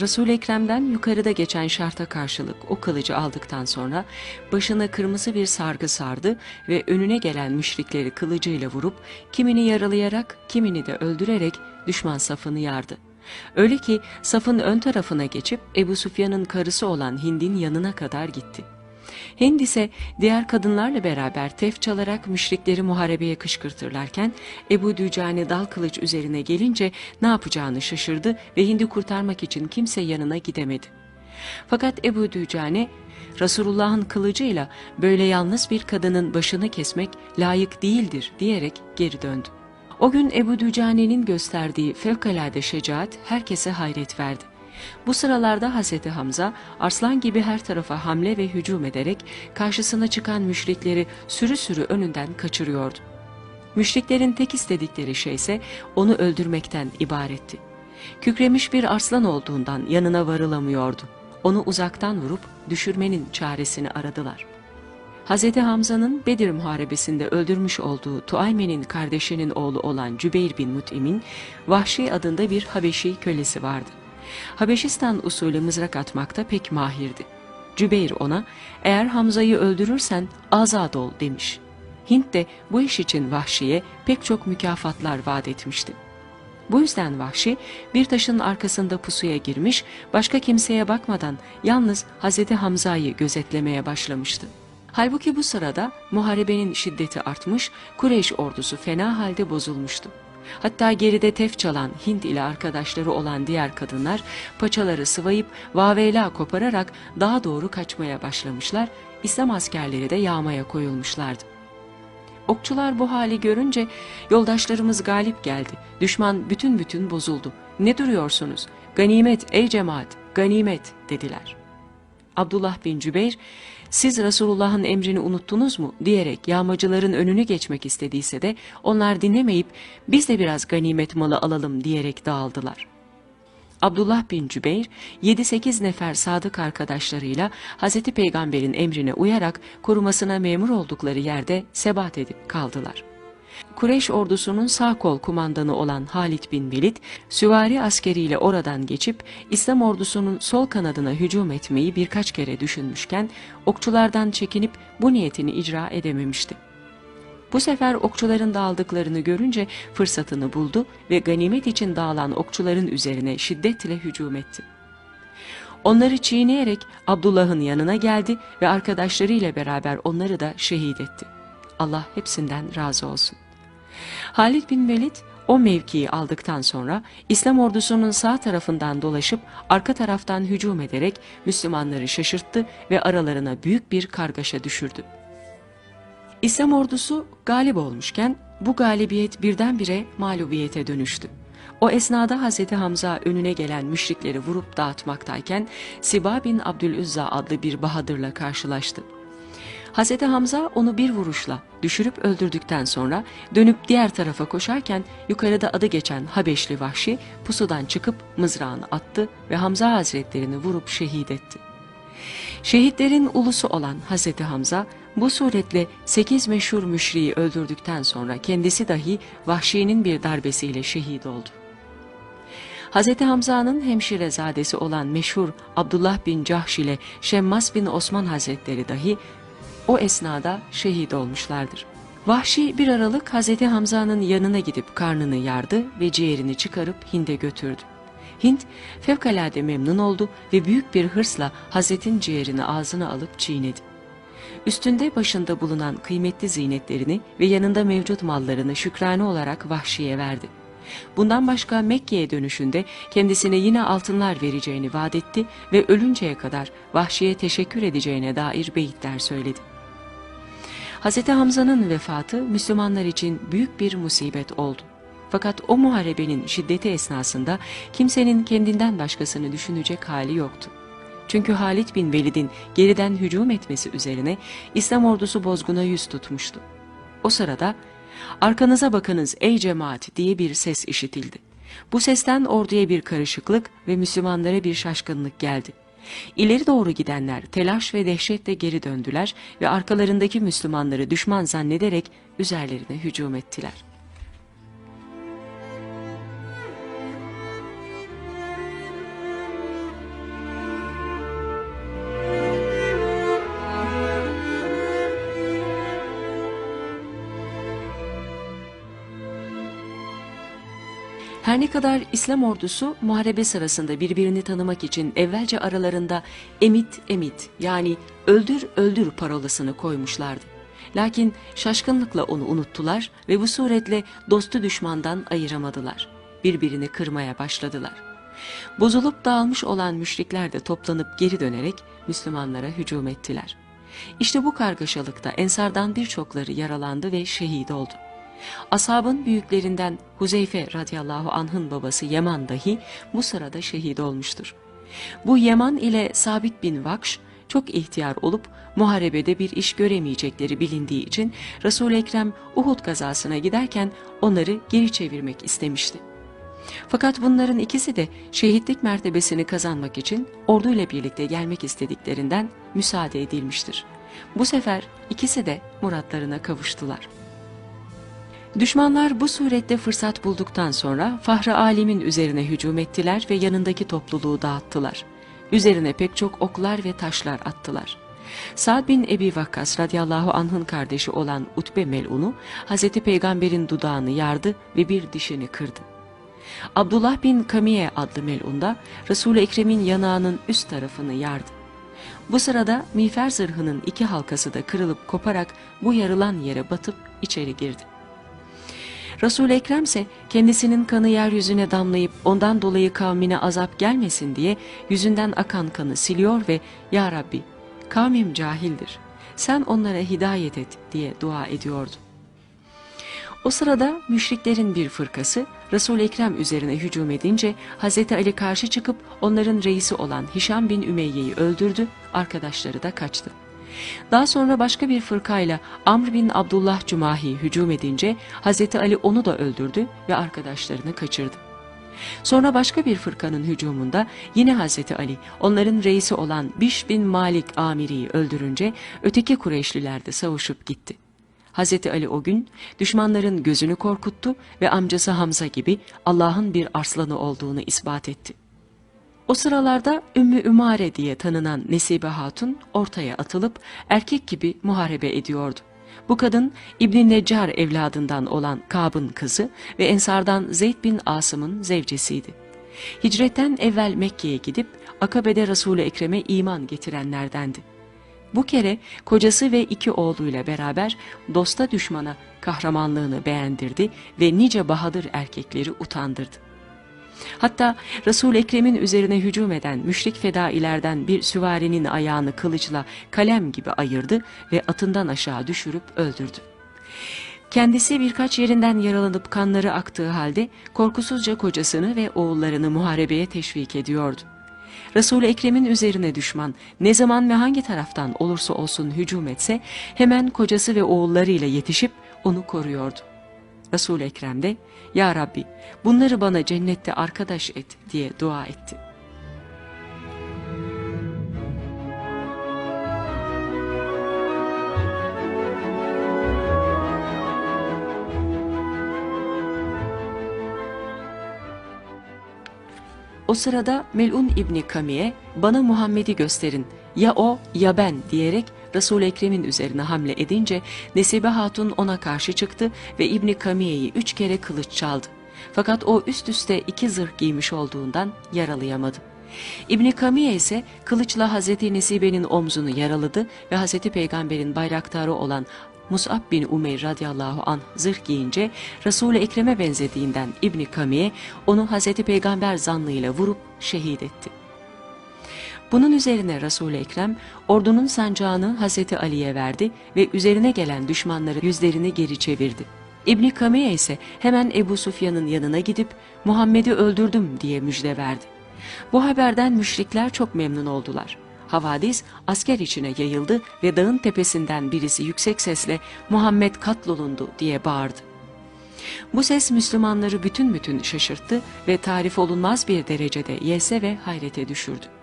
Resul Ekrem'den yukarıda geçen şarta karşılık o kılıcı aldıktan sonra başına kırmızı bir sargı sardı ve önüne gelen müşrikleri kılıcıyla vurup kimini yaralayarak kimini de öldürerek düşman safını yardı. Öyle ki safın ön tarafına geçip Ebu Sufyan'ın karısı olan Hind'in yanına kadar gitti. Hind ise diğer kadınlarla beraber tef çalarak müşrikleri muharebeye kışkırtırlarken Ebu Dücane dal kılıç üzerine gelince ne yapacağını şaşırdı ve Hind'i kurtarmak için kimse yanına gidemedi. Fakat Ebu Dücane Resulullah'ın kılıcıyla böyle yalnız bir kadının başını kesmek layık değildir diyerek geri döndü. O gün Ebu Dücane'nin gösterdiği fevkalade şecaat herkese hayret verdi. Bu sıralarda Hazreti Hamza arslan gibi her tarafa hamle ve hücum ederek karşısına çıkan müşrikleri sürü sürü önünden kaçırıyordu. Müşriklerin tek istedikleri şey ise onu öldürmekten ibaretti. Kükremiş bir arslan olduğundan yanına varılamıyordu. Onu uzaktan vurup düşürmenin çaresini aradılar. Hz. Hamza'nın Bedir Muharebesi'nde öldürmüş olduğu Tuayme'nin kardeşinin oğlu olan Cübeyr bin Mut'im'in Vahşi adında bir Habeşi kölesi vardı. Habeşistan usulü mızrak atmakta pek mahirdi. Cübeyr ona eğer Hamza'yı öldürürsen azad ol demiş. Hint de bu iş için Vahşi'ye pek çok mükafatlar vaat etmişti. Bu yüzden Vahşi bir taşın arkasında pusuya girmiş, başka kimseye bakmadan yalnız Hazreti Hamza'yı gözetlemeye başlamıştı. Halbuki bu sırada muharebenin şiddeti artmış, Kureyş ordusu fena halde bozulmuştu. Hatta geride tef çalan Hint ile arkadaşları olan diğer kadınlar paçaları sıvayıp vaveyla kopararak daha doğru kaçmaya başlamışlar, İslam askerleri de yağmaya koyulmuşlardı. Okçular bu hali görünce yoldaşlarımız galip geldi. Düşman bütün bütün bozuldu. Ne duruyorsunuz? Ganimet ey cemaat, ganimet dediler. Abdullah bin Cübeyr, siz Resulullah'ın emrini unuttunuz mu diyerek yağmacıların önünü geçmek istediyse de onlar dinlemeyip biz de biraz ganimet malı alalım diyerek dağıldılar. Abdullah bin Cübeyr 7-8 nefer sadık arkadaşlarıyla Hz. Peygamber'in emrine uyarak korumasına memur oldukları yerde sebat edip kaldılar. Kureyş ordusunun sağ kol kumandanı olan Halid bin Velid, süvari askeriyle oradan geçip İslam ordusunun sol kanadına hücum etmeyi birkaç kere düşünmüşken okçulardan çekinip bu niyetini icra edememişti. Bu sefer okçuların dağıldıklarını görünce fırsatını buldu ve ganimet için dağılan okçuların üzerine şiddetle hücum etti. Onları çiğneyerek Abdullah'ın yanına geldi ve arkadaşlarıyla beraber onları da şehit etti. Allah hepsinden razı olsun. Halid bin Velid o mevkiyi aldıktan sonra İslam ordusunun sağ tarafından dolaşıp arka taraftan hücum ederek Müslümanları şaşırttı ve aralarına büyük bir kargaşa düşürdü. İslam ordusu galip olmuşken bu galibiyet birdenbire mağlubiyete dönüştü. O esnada Hz. Hamza önüne gelen müşrikleri vurup dağıtmaktayken Siba bin Abdülüzza adlı bir bahadırla karşılaştı. Hz. Hamza onu bir vuruşla düşürüp öldürdükten sonra dönüp diğer tarafa koşarken yukarıda adı geçen Habeşli Vahşi pusudan çıkıp mızrağını attı ve Hamza Hazretlerini vurup şehit etti. Şehitlerin ulusu olan Hz. Hamza bu suretle 8 meşhur müşriyi öldürdükten sonra kendisi dahi Vahşi'nin bir darbesiyle şehit oldu. Hz. Hamza'nın hemşirezadesi olan meşhur Abdullah bin Cahş ile Şemmas bin Osman Hazretleri dahi o esnada şehit olmuşlardır. Vahşi bir aralık Hz. Hamza'nın yanına gidip karnını yardı ve ciğerini çıkarıp Hind'e götürdü. Hind fevkalade memnun oldu ve büyük bir hırsla Hazret'in ciğerini ağzına alıp çiğnedi. Üstünde başında bulunan kıymetli zinetlerini ve yanında mevcut mallarını şükrane olarak Vahşi'ye verdi. Bundan başka Mekke'ye dönüşünde kendisine yine altınlar vereceğini vaat etti ve ölünceye kadar Vahşi'ye teşekkür edeceğine dair beyitler söyledi. Hz. Hamza'nın vefatı Müslümanlar için büyük bir musibet oldu. Fakat o muharebenin şiddeti esnasında kimsenin kendinden başkasını düşünecek hali yoktu. Çünkü Halid bin Velid'in geriden hücum etmesi üzerine İslam ordusu bozguna yüz tutmuştu. O sırada arkanıza bakınız ey cemaat diye bir ses işitildi. Bu sesten orduya bir karışıklık ve Müslümanlara bir şaşkınlık geldi. İleri doğru gidenler telaş ve dehşetle geri döndüler ve arkalarındaki Müslümanları düşman zannederek üzerlerine hücum ettiler. Ne kadar İslam ordusu muharebe sırasında birbirini tanımak için evvelce aralarında emit emit yani öldür öldür parolasını koymuşlardı. Lakin şaşkınlıkla onu unuttular ve bu suretle dostu düşmandan ayıramadılar. Birbirini kırmaya başladılar. Bozulup dağılmış olan müşrikler de toplanıp geri dönerek Müslümanlara hücum ettiler. İşte bu kargaşalıkta Ensardan birçokları yaralandı ve şehit oldu. Ashabın büyüklerinden Huzeyfe radıyallahu anh'ın babası Yaman dahi bu sırada şehit olmuştur. Bu Yaman ile Sabit bin Vakş çok ihtiyar olup muharebede bir iş göremeyecekleri bilindiği için Resul-i Ekrem Uhud gazasına giderken onları geri çevirmek istemişti. Fakat bunların ikisi de şehitlik mertebesini kazanmak için orduyla birlikte gelmek istediklerinden müsaade edilmiştir. Bu sefer ikisi de muratlarına kavuştular. Düşmanlar bu surette fırsat bulduktan sonra Fahri Alim'in üzerine hücum ettiler ve yanındaki topluluğu dağıttılar. Üzerine pek çok oklar ve taşlar attılar. Sa'd bin Ebi Vakkas radıyallahu anh'ın kardeşi olan Utbe Melun'u Hazreti Peygamber'in dudağını yardı ve bir dişini kırdı. Abdullah bin Kamiye adlı Melun da Resul-i Ekrem'in yanağının üst tarafını yardı. Bu sırada miğfer zırhının iki halkası da kırılıp koparak bu yarılan yere batıp içeri girdi. Resul-i Ekrem ise kendisinin kanı yeryüzüne damlayıp ondan dolayı kavmine azap gelmesin diye yüzünden akan kanı siliyor ve ''Ya Rabbi, kavmim cahildir, sen onlara hidayet et.'' diye dua ediyordu. O sırada müşriklerin bir fırkası Resul-i Ekrem üzerine hücum edince Hz. Ali karşı çıkıp onların reisi olan Hişam bin Ümeyye'yi öldürdü, arkadaşları da kaçtı. Daha sonra başka bir fırkayla Amr bin Abdullah Cumahi hücum edince Hz. Ali onu da öldürdü ve arkadaşlarını kaçırdı. Sonra başka bir fırkanın hücumunda yine Hazreti Ali onların reisi olan Biş bin Malik Amiri'yi öldürünce öteki Kureyşliler de savuşup gitti. Hazreti Ali o gün düşmanların gözünü korkuttu ve amcası Hamza gibi Allah'ın bir arslanı olduğunu ispat etti. O sıralarda Ümmü Ümare diye tanınan Nesibe Hatun ortaya atılıp erkek gibi muharebe ediyordu. Bu kadın İbn Neccar evladından olan Kab'ın kızı ve Ensardan Zeyd bin Asım'ın zevcesiydi. Hicretten evvel Mekke'ye gidip Akabe'de Resul-i Ekrem'e iman getirenlerdendi. Bu kere kocası ve iki oğluyla beraber dosta düşmana kahramanlığını beğendirdi ve nice bahadır erkekleri utandırdı. Hatta resul Ekrem'in üzerine hücum eden müşrik fedailerden bir süvarinin ayağını kılıçla kalem gibi ayırdı ve atından aşağı düşürüp öldürdü. Kendisi birkaç yerinden yaralanıp kanları aktığı halde korkusuzca kocasını ve oğullarını muharebeye teşvik ediyordu. resul Ekrem'in üzerine düşman ne zaman ve hangi taraftan olursa olsun hücum etse hemen kocası ve oğullarıyla yetişip onu koruyordu. Resul Ekrem de ya Rabbi bunları bana cennette arkadaş et diye dua etti. O sırada Melun İbni Kamiye bana Muhammed'i gösterin ya o ya ben diyerek resul Ekrem'in üzerine hamle edince Nesibe Hatun ona karşı çıktı ve İbni Kamiye'yi üç kere kılıç çaldı. Fakat o üst üste iki zırh giymiş olduğundan yaralayamadı. İbni Kamiye ise kılıçla Hazreti Nesibe'nin omzunu yaraladı ve Hazreti Peygamber'in bayraktarı olan Mus'ab bin Umeyr radıyallahu an zırh giyince Resul-i Ekrem'e benzediğinden İbni Kamiye onu Hazreti Peygamber zanlığıyla vurup şehit etti. Bunun üzerine Resul-i Ekrem ordunun sancağını Hazreti Ali'ye verdi ve üzerine gelen düşmanları yüzlerini geri çevirdi. İbni Kamiye ise hemen Ebu Sufyan'ın yanına gidip Muhammed'i öldürdüm diye müjde verdi. Bu haberden müşrikler çok memnun oldular. Havadis asker içine yayıldı ve dağın tepesinden birisi yüksek sesle Muhammed katlolundu diye bağırdı. Bu ses Müslümanları bütün bütün şaşırttı ve tarif olunmaz bir derecede yese ve hayrete düşürdü.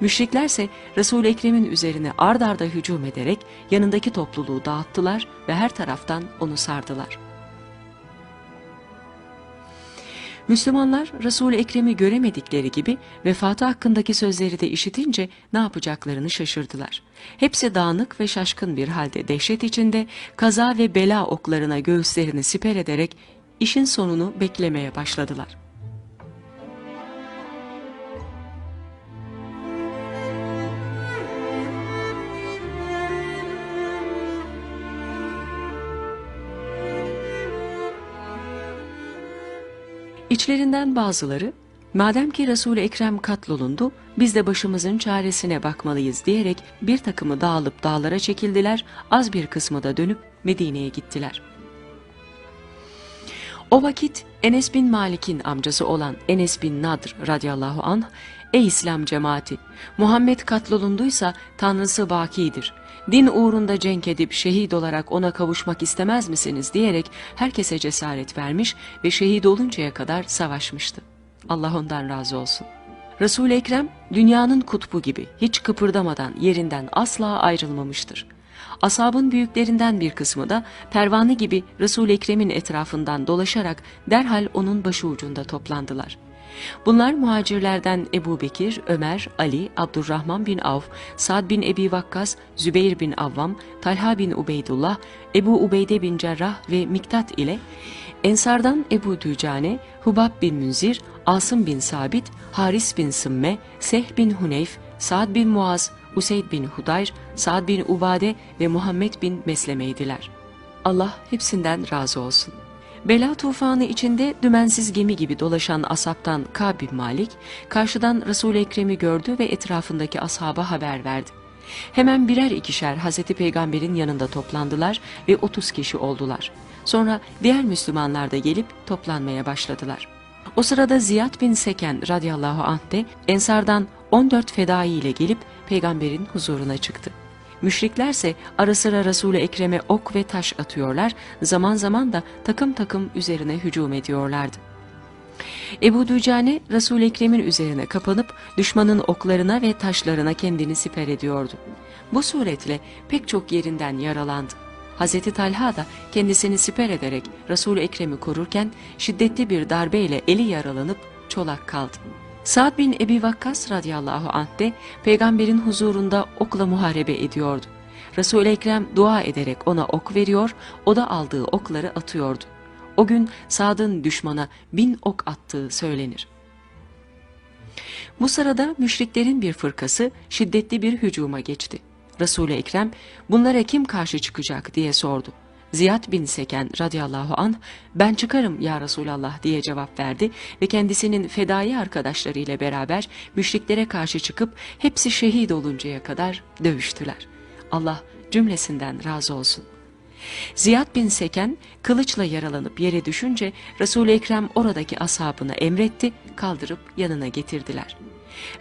Müşriklerse Resul-i Ekrem'in üzerine ard arda hücum ederek yanındaki topluluğu dağıttılar ve her taraftan onu sardılar. Müslümanlar Resul-i Ekrem'i göremedikleri gibi vefatı hakkındaki sözleri de işitince ne yapacaklarını şaşırdılar. Hepsi dağınık ve şaşkın bir halde dehşet içinde kaza ve bela oklarına göğüslerini siper ederek işin sonunu beklemeye başladılar. İçlerinden bazıları madem ki Resul-i Ekrem katlolundu biz de başımızın çaresine bakmalıyız diyerek bir takımı dağılıp dağlara çekildiler az bir kısmı da dönüp Medine'ye gittiler. O vakit Enes bin Malik'in amcası olan Enes bin Nadr radıyallahu anh, Ey İslam cemaati! Muhammed katlolunduysa Tanrısı bakidir. Din uğrunda cenk edip şehit olarak ona kavuşmak istemez misiniz diyerek herkese cesaret vermiş ve şehit oluncaya kadar savaşmıştı. Allah ondan razı olsun. Resul-i Ekrem dünyanın kutbu gibi hiç kıpırdamadan yerinden asla ayrılmamıştır. Asabın büyüklerinden bir kısmı da pervane gibi Resul-i Ekrem'in etrafından dolaşarak derhal onun başı ucunda toplandılar. Bunlar muhacirlerden Ebu Bekir, Ömer, Ali, Abdurrahman bin Avf, Sad bin Ebi Vakkas, Zübeyir bin Avvam, Talha bin Ubeydullah, Ebu Ubeyde bin Cerrah ve Miktat ile Ensardan Ebu Dücane, Hubab bin Münzir, Asım bin Sabit, Haris bin Sımme, Seh bin Huneyf, Sa'd bin Muaz, Useyd bin Hudayr, Sa'd bin Ubade ve Muhammed bin Mesleme'ydiler. Allah hepsinden razı olsun. Bela tufanı içinde dümensiz gemi gibi dolaşan asaptan Ka'b bin Malik, karşıdan Resul-i Ekrem'i gördü ve etrafındaki ashaba haber verdi. Hemen birer ikişer Hazreti Peygamber'in yanında toplandılar ve 30 kişi oldular. Sonra diğer Müslümanlar da gelip toplanmaya başladılar. O sırada Ziyad bin Seken radıyallahu anh de Ensardan 14 fedai ile gelip peygamberin huzuruna çıktı. Müşriklerse ara sıra Resul-i Ekrem'e ok ve taş atıyorlar, zaman zaman da takım takım üzerine hücum ediyorlardı. Ebu Dücane Resul-i Ekrem'in üzerine kapanıp düşmanın oklarına ve taşlarına kendini siper ediyordu. Bu suretle pek çok yerinden yaralandı. Hazreti Talha da kendisini siper ederek Resul-i Ekrem'i korurken şiddetli bir darbeyle eli yaralanıp çolak kaldı. Sa'd bin Ebi Vakkas radıyallahu anh de peygamberin huzurunda okla muharebe ediyordu. Resul-i Ekrem dua ederek ona ok veriyor, o da aldığı okları atıyordu. O gün Sa'd'ın düşmana bin ok attığı söylenir. Bu sırada müşriklerin bir fırkası şiddetli bir hücuma geçti. Resul-i Ekrem bunlara kim karşı çıkacak diye sordu. Ziyad bin Seken radıyallahu anh ben çıkarım ya Resulallah diye cevap verdi ve kendisinin fedai arkadaşları ile beraber müşriklere karşı çıkıp hepsi şehit oluncaya kadar dövüştüler. Allah cümlesinden razı olsun. Ziyad bin Seken kılıçla yaralanıp yere düşünce Resul-i Ekrem oradaki ashabına emretti, kaldırıp yanına getirdiler.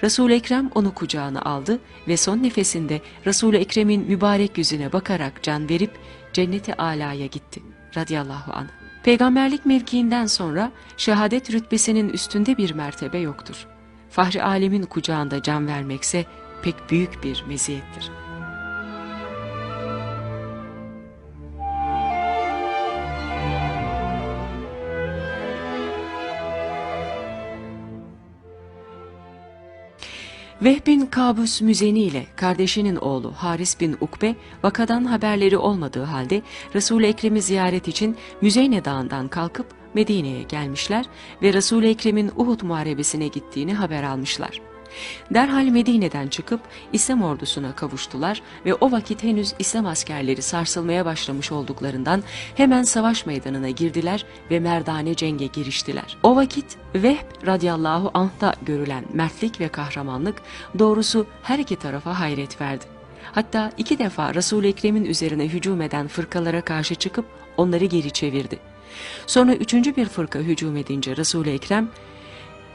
Resul-i Ekrem onu kucağına aldı ve son nefesinde Resul-i Ekrem'in mübarek yüzüne bakarak can verip cenneti alaya gitti radıyallahu anh. Peygamberlik mevkiinden sonra şehadet rütbesinin üstünde bir mertebe yoktur. Fahri alemin kucağında can vermekse pek büyük bir meziyettir. Vehb bin Kabus Müzeni ile kardeşinin oğlu Haris bin Ukbe vakadan haberleri olmadığı halde Resul-i Ekrem'i ziyaret için Müzeyne Dağı'ndan kalkıp Medine'ye gelmişler ve Resul-i Ekrem'in Uhud muharebesine gittiğini haber almışlar. Derhal Medine'den çıkıp İslam ordusuna kavuştular ve o vakit henüz İslam askerleri sarsılmaya başlamış olduklarından hemen savaş meydanına girdiler ve merdane cenge giriştiler. O vakit Vehb radıyallahu anh'ta görülen mertlik ve kahramanlık doğrusu her iki tarafa hayret verdi. Hatta iki defa Resul-i Ekrem'in üzerine hücum eden fırkalara karşı çıkıp onları geri çevirdi. Sonra üçüncü bir fırka hücum edince Resul-i Ekrem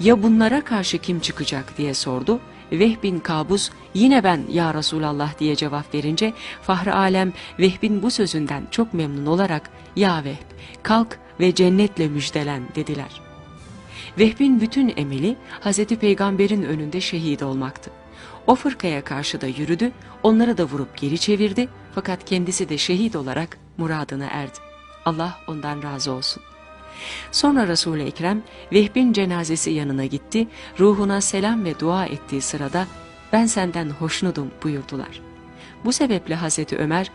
ya bunlara karşı kim çıkacak diye sordu. Vehb bin Kabus yine ben ya Resulallah diye cevap verince Fahri Alem Vehb'in bu sözünden çok memnun olarak ya Vehb kalk ve cennetle müjdelen dediler. Vehb'in bütün emeli Hazreti Peygamber'in önünde şehit olmaktı. O fırkaya karşı da yürüdü, onları da vurup geri çevirdi fakat kendisi de şehit olarak muradına erdi. Allah ondan razı olsun.'' Sonra Resul-i Ekrem Vehb'in cenazesi yanına gitti, ruhuna selam ve dua ettiği sırada ben senden hoşnudum buyurdular. Bu sebeple Hazreti Ömer,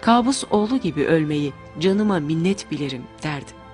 kabus oğlu gibi ölmeyi canıma minnet bilirim derdi.